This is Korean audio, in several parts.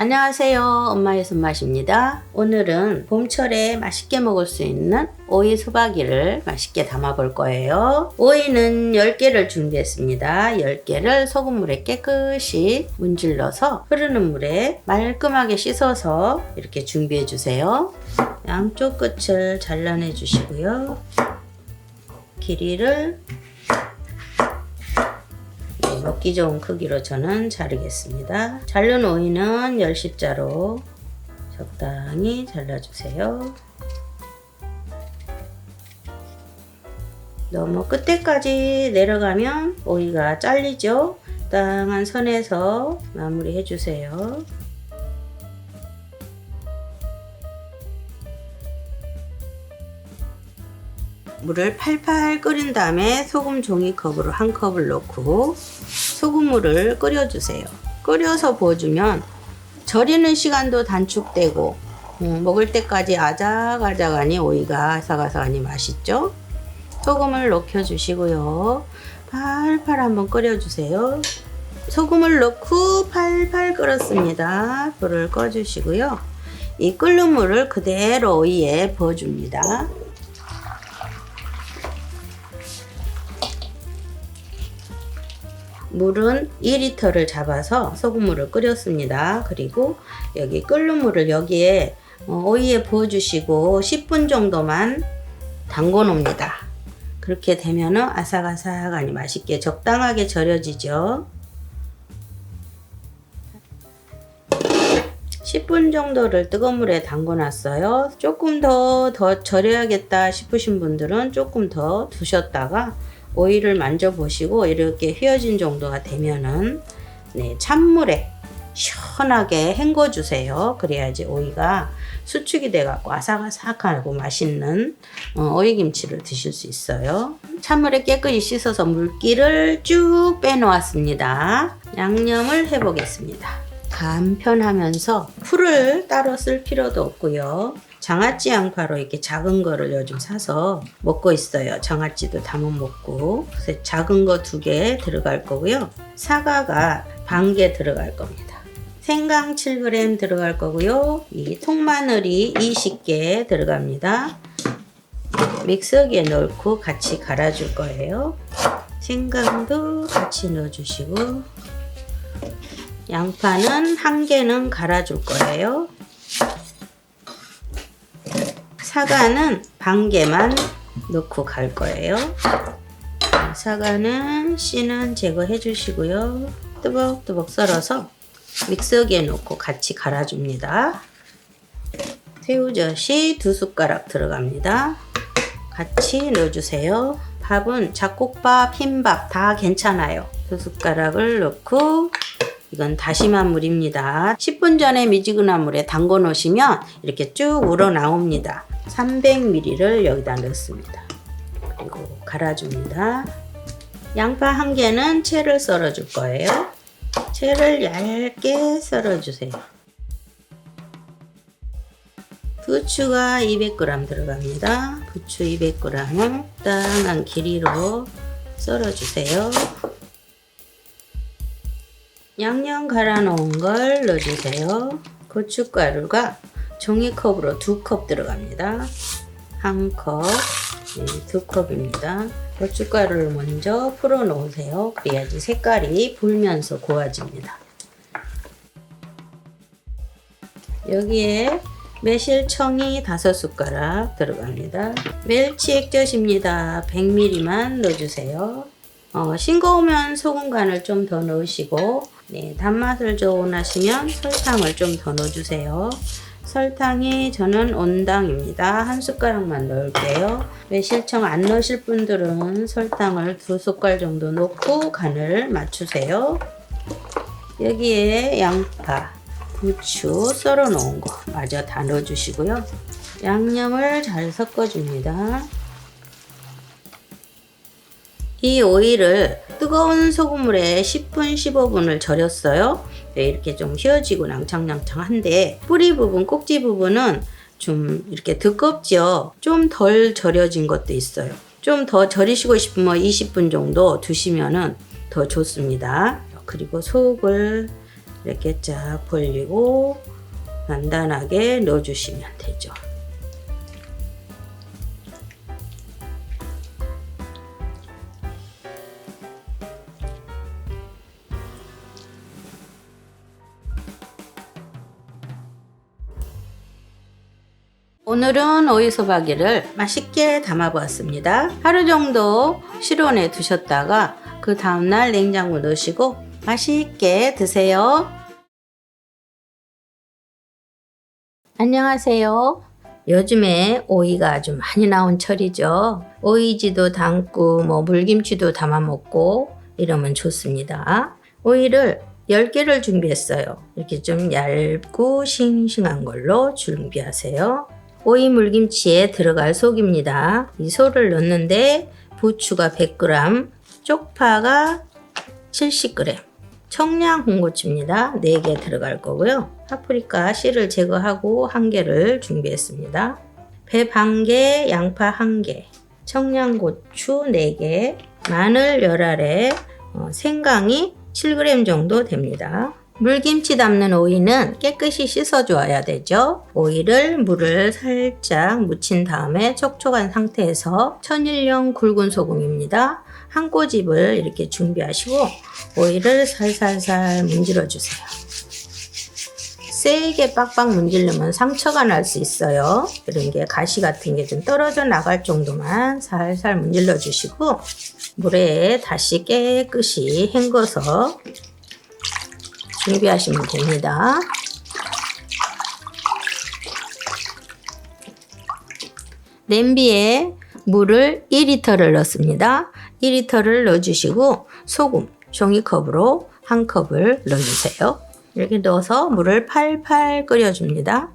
안녕하세요. 엄마의 손맛입니다. 오늘은 봄철에 맛있게 먹을 수 있는 오이 수박이를 맛있게 담아 볼 거예요. 오이는 10개를 준비했습니다. 10개를 소금물에 깨끗이 문질러서 흐르는 물에 말끔하게 씻어서 이렇게 준비해 주세요. 양쪽 끝을 잘라내 주시고요. 길이를 네, 먹기 좋은 크기로 저는 자르겠습니다. 자른 오이는 10십자로 적당히 잘라주세요. 너무 끝에까지 내려가면 오이가 잘리죠. 적당한 선에서 마무리 해주세요. 물을 팔팔 끓인 다음에 소금 종이컵으로 한 컵을 넣고 소금물을 끓여주세요. 끓여서 부어주면 절이는 시간도 단축되고 음, 먹을 때까지 아작아작하니 오이가 아삭아삭하니 맛있죠? 소금을 넣겨주시고요. 팔팔 한번 끓여주세요. 소금을 넣고 팔팔 끓었습니다. 불을 꺼주시고요. 이 끓는 물을 그대로 오이에 부어줍니다. 물은 2리터를 잡아서 소금물을 끓였습니다. 그리고 여기 끓는 물을 여기에 어, 오이에 부어주시고 10분 정도만 담궈 놓습니다. 그렇게 되면은 아삭아삭하니 맛있게 적당하게 절여지죠. 10분 정도를 뜨거운 물에 담궈 놨어요. 조금 더, 더 절여야겠다 싶으신 분들은 조금 더 두셨다가 오이를 만져보시고 이렇게 휘어진 정도가 되면은 네, 찬물에 시원하게 헹궈 주세요. 그래야지 오이가 수축이 돼 갖고 아삭아삭하고 맛있는 어, 오이김치를 드실 수 있어요. 찬물에 깨끗이 씻어서 물기를 쭉 빼놓았습니다. 양념을 해 보겠습니다. 간편하면서 풀을 따로 쓸 필요도 없고요. 장아찌 양파로 이렇게 작은 거를 요즘 사서 먹고 있어요. 장아찌도 담아 먹고. 작은 거 두 개 들어갈 거고요. 사과가 반 개 들어갈 겁니다. 생강 7g 들어갈 거고요. 이 통마늘이 20개 들어갑니다. 믹서기에 넣고 같이 갈아줄 거예요. 생강도 같이 넣어주시고 양파는 한 개는 갈아줄 거예요. 사과는 반 개만 넣고 갈 거예요. 사과는 씨는 제거해 주시고요. 뜨벅뜨벅 썰어서 믹서기에 넣고 같이 갈아줍니다. 새우젓이 두 숟가락 들어갑니다. 같이 넣어주세요. 밥은 잡곡밥, 흰밥 다 괜찮아요. 두 숟가락을 넣고 이건 다시만 물입니다. 10분 전에 미지근한 물에 담궈 놓으시면 이렇게 쭉 우러 나옵니다. 300ml를 여기다 넣습니다. 그리고 갈아줍니다. 양파 한 개는 채를 썰어 줄 거예요. 채를 얇게 썰어 주세요. 부추가 200g 들어갑니다. 부추 200g을 적당한 길이로 썰어 주세요. 양념 갈아 놓은 걸 넣어주세요. 고춧가루가 종이컵으로 두 컵 들어갑니다. 한 컵, 네, 두 컵입니다. 고춧가루를 먼저 풀어 놓으세요. 그래야지 색깔이 불면서 고와집니다. 여기에 매실청이 다섯 숟가락 들어갑니다. 멸치 액젓입니다. 100ml만 넣어주세요. 어, 싱거우면 소금 간을 좀 더 넣으시고 네, 단맛을 좋아하시면 설탕을 좀 더 넣어주세요. 설탕이 저는 온당입니다. 한 숟가락만 넣을게요. 매실청 안 넣으실 분들은 설탕을 두 숟갈 정도 넣고 간을 맞추세요. 여기에 양파, 부추 썰어 놓은 거 마저 다 넣어주시고요. 양념을 잘 섞어줍니다. 이 오이를 뜨거운 소금물에 10분, 15분을 절였어요. 네, 이렇게 좀 휘어지고 낭창낭창한데 뿌리 부분, 꼭지 부분은 좀 이렇게 두껍죠. 좀 덜 절여진 것도 있어요. 좀 더 절이시고 싶으면 20분 정도 두시면은 더 좋습니다. 그리고 속을 이렇게 쫙 벌리고 단단하게 넣어주시면 되죠. 오늘은 오이소박이를 맛있게 담아보았습니다. 하루 정도 실온에 두셨다가 그 다음날 냉장고 넣으시고 맛있게 드세요. 안녕하세요. 요즘에 오이가 아주 많이 나온 철이죠. 오이지도 담고 뭐 물김치도 담아 먹고 이러면 좋습니다. 오이를 10개를 준비했어요. 이렇게 좀 얇고 싱싱한 걸로 준비하세요. 오이 물김치에 들어갈 속입니다. 이 소를 넣는데 부추가 100g, 쪽파가 70g, 청양 홍고추입니다. 4개 들어갈 거고요. 파프리카 씨를 제거하고 1개를 준비했습니다. 배 반 개, 양파 1개, 청양고추 4개, 마늘 열알에 어, 생강이 7g 정도 됩니다. 물김치 담는 오이는 깨끗이 씻어줘야 되죠. 오이를 물을 살짝 묻힌 다음에 촉촉한 상태에서 천일염 굵은 소금입니다. 한 꼬집을 이렇게 준비하시고 오이를 살살살 문질러 주세요. 세게 빡빡 문지르면 상처가 날 수 있어요. 이런 게 가시 같은 게 좀 떨어져 나갈 정도만 살살 문질러 주시고 물에 다시 깨끗이 헹궈서 준비하시면 됩니다. 냄비에 물을 2리터를 넣습니다. 2리터를 넣어주시고 소금 종이컵으로 한 컵을 넣어주세요. 이렇게 넣어서 물을 팔팔 끓여줍니다.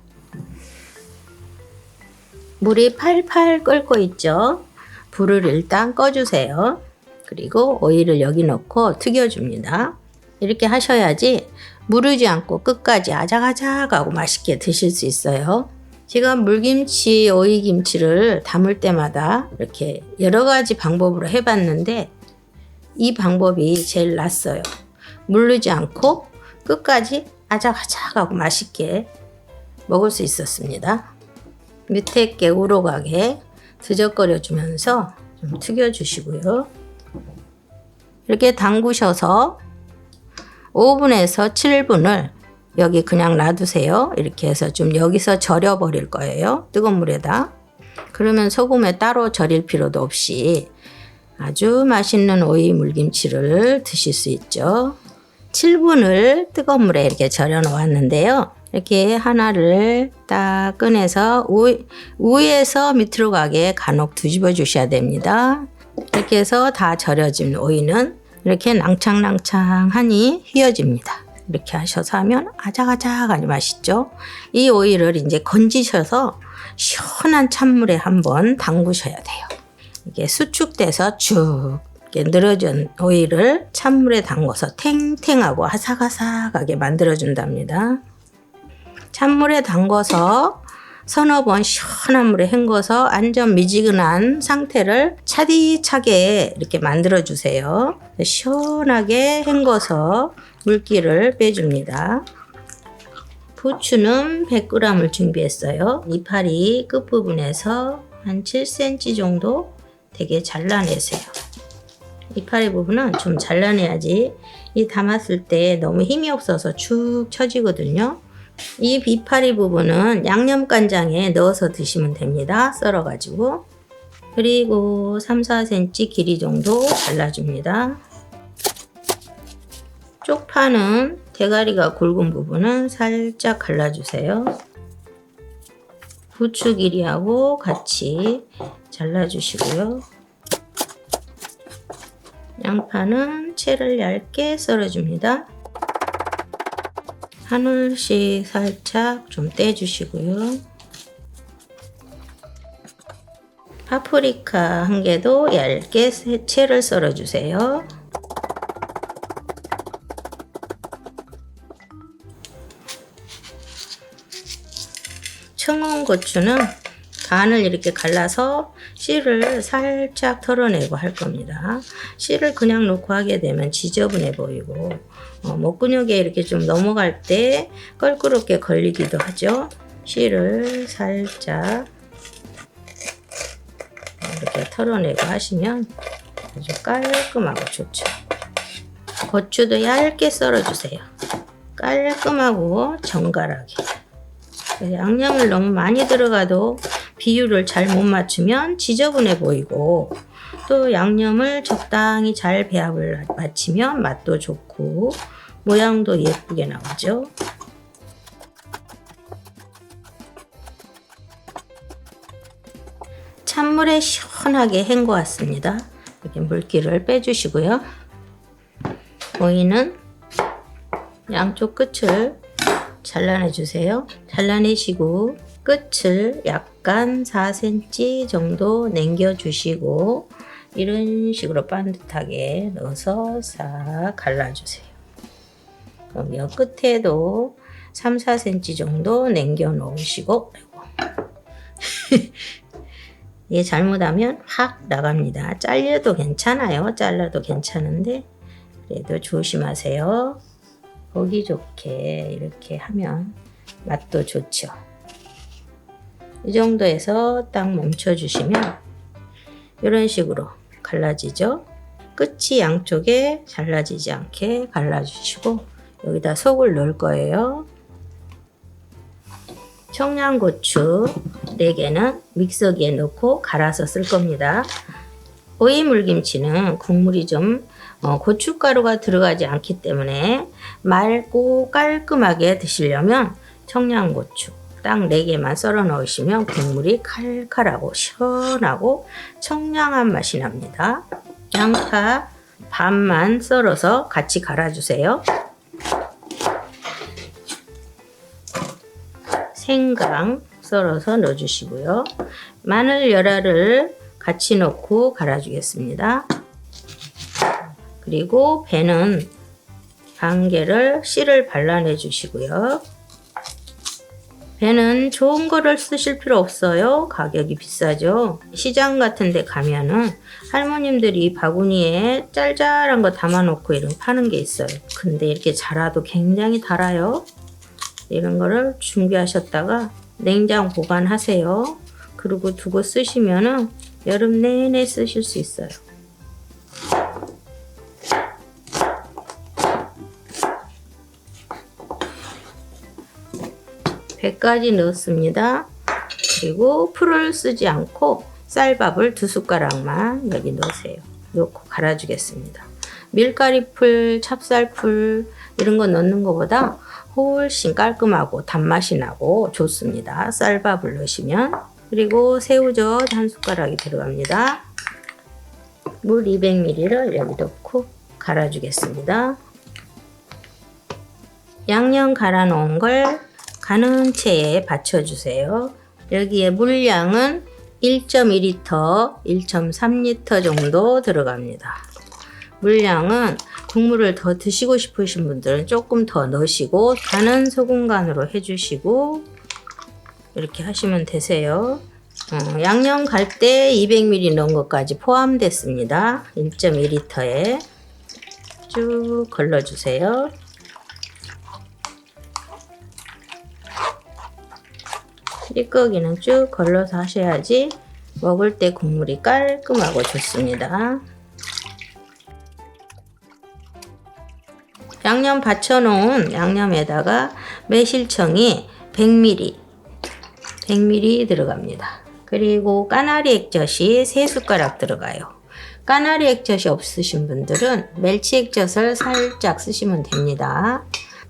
물이 팔팔 끓고 있죠. 불을 일단 꺼주세요. 그리고 오이를 여기 넣고 튀겨줍니다. 이렇게 하셔야지 무르지 않고 끝까지 아작아작하고 맛있게 드실 수 있어요. 제가 물김치, 오이김치를 담을 때마다 이렇게 여러 가지 방법으로 해봤는데 이 방법이 제일 낫어요. 물르지 않고 끝까지 아작아작하고 맛있게 먹을 수 있었습니다. 밑에 게 우러가게 드적거려 주면서 좀 튀겨 주시고요. 이렇게 담그셔서 5분에서 7분을 여기 그냥 놔두세요. 이렇게 해서 좀 여기서 절여 버릴 거예요. 뜨거운 물에다. 그러면 소금에 따로 절일 필요도 없이 아주 맛있는 오이 물김치를 드실 수 있죠. 7분을 뜨거운 물에 이렇게 절여 놓았는데요. 이렇게 하나를 딱 꺼내서 우, 위에서 밑으로 가게 간혹 뒤집어 주셔야 됩니다. 이렇게 해서 다 절여진 오이는 이렇게 낭창낭창하니 휘어집니다. 이렇게 하셔서 하면 아작아작하니 맛있죠. 이 오이를 이제 건지셔서 시원한 찬물에 한번 담그셔야 돼요. 이게 수축돼서 쭉 늘어진 오이를 찬물에 담궈서 탱탱하고 아삭아삭하게 만들어준답니다. 찬물에 담궈서 서너 번 시원한 물에 헹궈서 완전 미지근한 상태를 차디차게 이렇게 만들어 주세요. 시원하게 헹궈서 물기를 빼줍니다. 부추는 100g을 준비했어요. 이파리 끝부분에서 한 7cm 정도 되게 잘라내세요. 이파리 부분은 좀 잘라내야지 이 담았을 때 너무 힘이 없어서 축 처지거든요. 이 비파리 부분은 양념간장에 넣어서 드시면 됩니다. 썰어가지고. 그리고 3, 4cm 길이 정도 잘라줍니다. 쪽파는 대가리가 굵은 부분은 살짝 갈라주세요. 부추 길이하고 같이 잘라주시고요. 양파는 채를 얇게 썰어줍니다. 한 올씩 살짝 좀 떼주시고요. 파프리카 한 개도 얇게 채를 썰어주세요. 청원 고추는 간을 이렇게 갈라서 씨를 살짝 털어내고 할 겁니다. 씨를 그냥 놓고 하게 되면 지저분해 보이고 어, 목근육에 이렇게 좀 넘어갈 때 껄끄럽게 걸리기도 하죠. 씨를 살짝 이렇게 털어내고 하시면 아주 깔끔하고 좋죠. 고추도 얇게 썰어주세요. 깔끔하고 정갈하게. 양념을 너무 많이 들어가도 비율을 잘 못 맞추면 지저분해 보이고 또 양념을 적당히 잘 배합을 맞추면 맛도 좋고 모양도 예쁘게 나오죠. 찬물에 시원하게 헹궈 왔습니다. 이렇게 물기를 빼주시고요. 오이는 양쪽 끝을 잘라내 주세요. 잘라내시고 끝을 약 간 4cm 정도 남겨 주시고 이런 식으로 반듯하게 넣어서 싹 갈라주세요. 그럼 여 끝에도 3, 4cm 정도 남겨 놓으시고 얘 잘못하면 확 나갑니다. 잘려도 괜찮아요. 잘라도 괜찮은데 그래도 조심하세요. 보기 좋게 이렇게 하면 맛도 좋죠. 이 정도에서 딱 멈춰 주시면 이런 식으로 갈라지죠. 끝이 양쪽에 잘라지지 않게 갈라주시고 여기다 속을 넣을 거예요. 청양고추 4개는 믹서기에 넣고 갈아서 쓸 겁니다. 오이 물김치는 국물이 좀 어, 고춧가루가 들어가지 않기 때문에 맑고 깔끔하게 드시려면 청양고추 딱 4개만 썰어 넣으시면 국물이 칼칼하고 시원하고 청량한 맛이 납니다. 양파 반만 썰어서 같이 갈아주세요. 생강 썰어서 넣어주시고요. 마늘 열알을 같이 넣고 갈아주겠습니다. 그리고 배는 반 개를 씨를 발라내 주시고요. 배는 좋은 거를 쓰실 필요 없어요. 가격이 비싸죠. 시장 같은 데 가면은 할머님들이 바구니에 짤짤한 거 담아놓고 이런 파는 게 있어요. 근데 이렇게 자라도 굉장히 달아요. 이런 거를 준비하셨다가 냉장 보관하세요. 그리고 두고 쓰시면은 여름 내내 쓰실 수 있어요. 배까지 넣었습니다. 그리고 풀을 쓰지 않고 쌀밥을 두 숟가락만 여기 넣으세요. 넣고 갈아주겠습니다. 밀가리풀, 찹쌀풀 이런 거 넣는 것보다 훨씬 깔끔하고 단맛이 나고 좋습니다. 쌀밥을 넣으시면 그리고 새우젓 한 숟가락이 들어갑니다. 물 200ml를 여기 넣고 갈아주겠습니다. 양념 갈아 놓은 걸 가는 체에 받쳐주세요. 여기에 물량은 1.2L, 1.3L 정도 들어갑니다. 물량은 국물을 더 드시고 싶으신 분들은 조금 더 넣으시고 간은 소금 간으로 해주시고 이렇게 하시면 되세요. 어, 양념 갈 때 200ml 넣은 것까지 포함됐습니다. 1.2L에 쭉 걸러주세요. 찌꺼기는 쭉 걸러서 하셔야지 먹을 때 국물이 깔끔하고 좋습니다. 양념 받쳐놓은 양념에다가 매실청이 100ml, 100ml 들어갑니다. 그리고 까나리 액젓이 3숟가락 들어가요. 까나리 액젓이 없으신 분들은 멸치 액젓을 살짝 쓰시면 됩니다.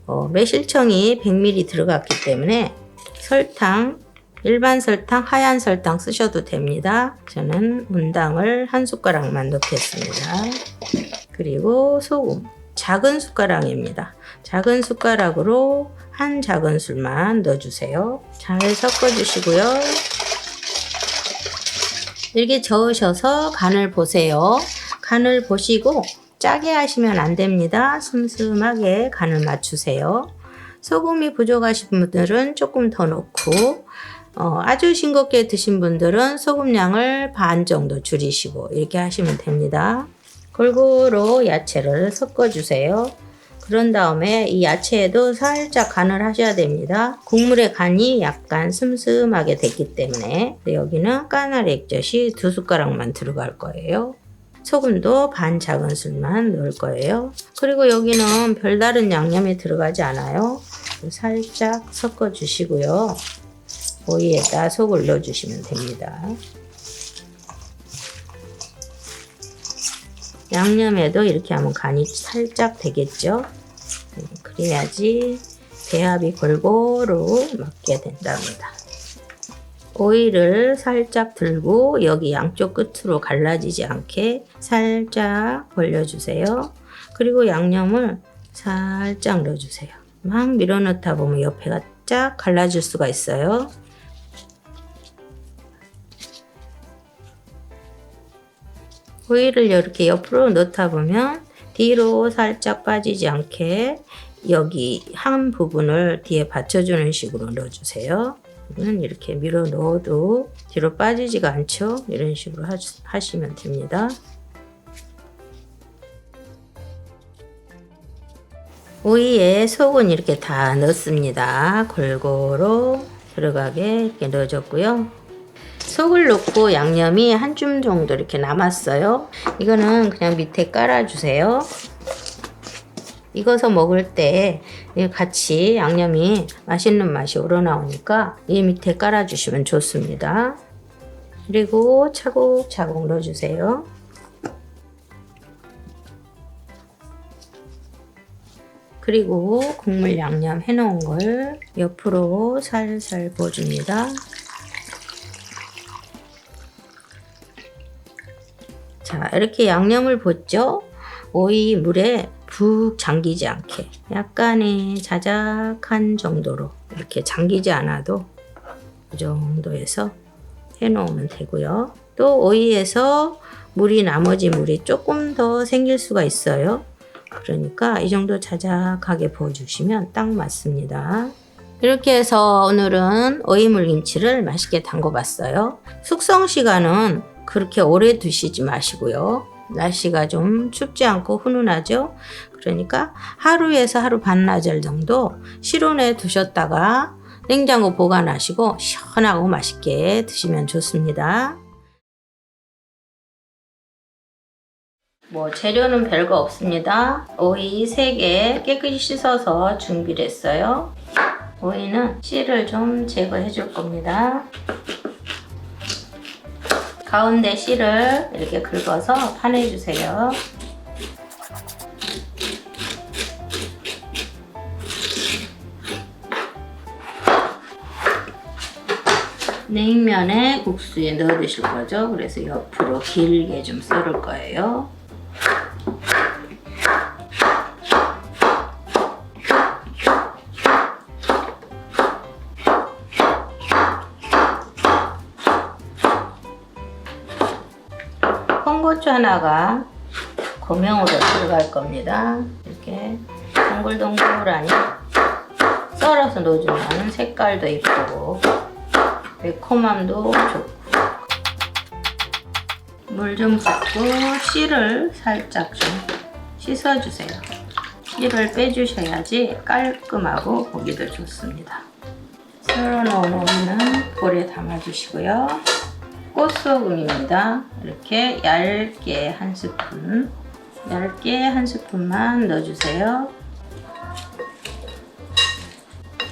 어, 매실청이 100ml 들어갔기 때문에 설탕, 일반 설탕, 하얀 설탕 쓰셔도 됩니다. 저는 문당을 한 숟가락만 넣겠습니다. 그리고 소금. 작은 숟가락입니다. 작은 숟가락으로 한 작은 술만 넣어주세요. 잘 섞어주시고요. 이렇게 저으셔서 간을 보세요. 간을 보시고 짜게 하시면 안 됩니다. 슴슴하게 간을 맞추세요. 소금이 부족하신 분들은 조금 더 넣고 어, 아주 싱겁게 드신 분들은 소금량을 반 정도 줄이시고 이렇게 하시면 됩니다. 골고루 야채를 섞어주세요. 그런 다음에 이 야채에도 살짝 간을 하셔야 됩니다. 국물의 간이 약간 슴슴하게 됐기 때문에 여기는 까나리 액젓이 두 숟가락만 들어갈 거예요. 소금도 반 작은술만 넣을 거예요. 그리고 여기는 별다른 양념이 들어가지 않아요. 살짝 섞어 주시고요. 오이에다 속을 넣어 주시면 됩니다. 양념에도 이렇게 하면 간이 살짝 되겠죠. 음, 그래야지 배합이 골고루 맞게 된답니다. 오이를 살짝 들고 여기 양쪽 끝으로 갈라지지 않게 살짝 벌려주세요. 그리고 양념을 살짝 넣어주세요. 막 밀어넣다 보면 옆에가 쫙 갈라질 수가 있어요. 오이를 이렇게 옆으로 넣다 보면 뒤로 살짝 빠지지 않게 여기 한 부분을 뒤에 받쳐주는 식으로 넣어주세요. 는 이렇게 밀어 넣어도 뒤로 빠지지가 않죠. 이런 식으로 하시- 하시면 됩니다. 오이에 속은 이렇게 다 넣습니다. 골고루 들어가게 이렇게 넣어줬고요. 속을 넣고 양념이 한 줌 정도 이렇게 남았어요. 이거는 그냥 밑에 깔아주세요. 익어서 먹을 때 같이 양념이 맛있는 맛이 우러나오니까 이 밑에 깔아주시면 좋습니다. 그리고 차곡차곡 넣어주세요. 그리고 국물 양념 해놓은 걸 옆으로 살살 부어줍니다. 자, 이렇게 양념을 붓죠? 오이 물에 푹 잠기지 않게 약간의 자작한 정도로 이렇게 잠기지 않아도 그 정도에서 해놓으면 되고요. 또 오이에서 물이 나머지 물이 조금 더 생길 수가 있어요. 그러니까 이 정도 자작하게 부어주시면 딱 맞습니다. 이렇게 해서 오늘은 오이 물김치를 맛있게 담궈봤어요. 숙성 시간은 그렇게 오래 두시지 마시고요. 날씨가 좀 춥지 않고 훈훈하죠. 그러니까 하루에서 하루 반나절 정도 실온에 두셨다가 냉장고 보관하시고 시원하고 맛있게 드시면 좋습니다. 뭐 재료는 별거 없습니다. 오이 3개 깨끗이 씻어서 준비를 했어요. 오이는 씨를 좀 제거해 줄 겁니다. 가운데 씨를 이렇게 긁어서 파내 주세요. 냉면에 국수에 넣어 드실 거죠. 그래서 옆으로 길게 좀 썰을 거예요. 하나가 고명으로 들어갈 겁니다. 이렇게 동글동글하니 썰어서 넣어주면 색깔도 이쁘고 매콤함도 좋고 물 좀 붓고 씨를 살짝 좀 씻어주세요. 씨를 빼주셔야지 깔끔하고 보기도 좋습니다. 썰어놓은 오이는 볼에 담아주시고요. 꽃소금입니다. 이렇게 얇게 한 스푼, 얇게 한 스푼만 넣어주세요.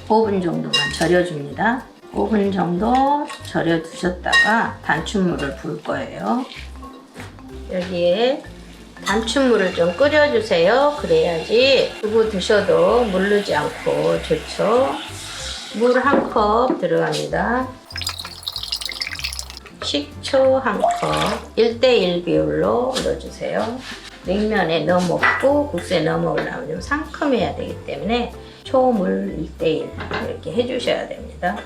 5분 정도만 절여줍니다. 5분 정도 절여 두셨다가 단춘물을 부을 거예요. 여기에 단춘물을 좀 끓여주세요. 그래야지 두고 드셔도 물르지 않고 좋죠. 물 한 컵 들어갑니다. 식초 한 컵, 1대1 비율로 넣어주세요. 냉면에 넣어 먹고 국수에 넣어 먹으려면 좀 상큼해야 되기 때문에 초물 1대1 이렇게 해주셔야 됩니다.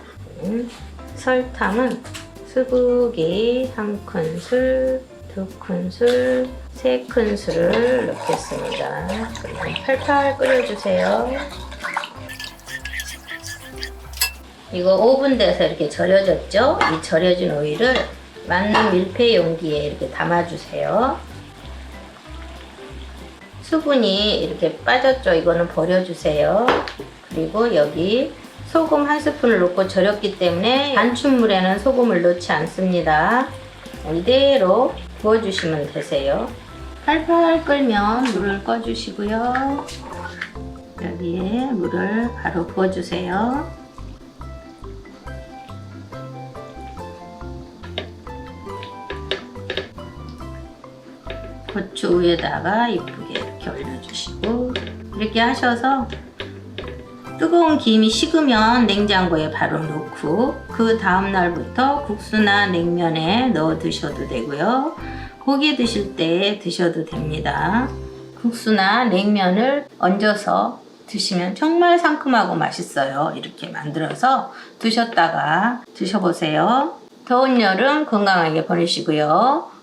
음, 설탕은 수북이 한 큰술, 두 큰술, 세 큰술을 넣겠습니다. 그리고 팔팔 끓여주세요. 이거 5분 돼서 이렇게 절여졌죠? 이 절여진 오이를 맞는 밀폐 용기에 이렇게 담아주세요. 수분이 이렇게 빠졌죠. 이거는 버려주세요. 그리고 여기 소금 한 스푼을 넣고 절였기 때문에 반춘물에는 소금을 넣지 않습니다. 이대로 부어주시면 되세요. 팔팔 끓면 물을 꺼주시고요. 여기에 물을 바로 부어주세요. 고추 위에다가 이쁘게 이렇게 올려주시고 이렇게 하셔서 뜨거운 김이 식으면 냉장고에 바로 넣고 그 다음 날부터 국수나 냉면에 넣어 드셔도 되고요. 고기 드실 때 드셔도 됩니다. 국수나 냉면을 얹어서 드시면 정말 상큼하고 맛있어요. 이렇게 만들어서 드셨다가 드셔보세요. 더운 여름 건강하게 보내시고요.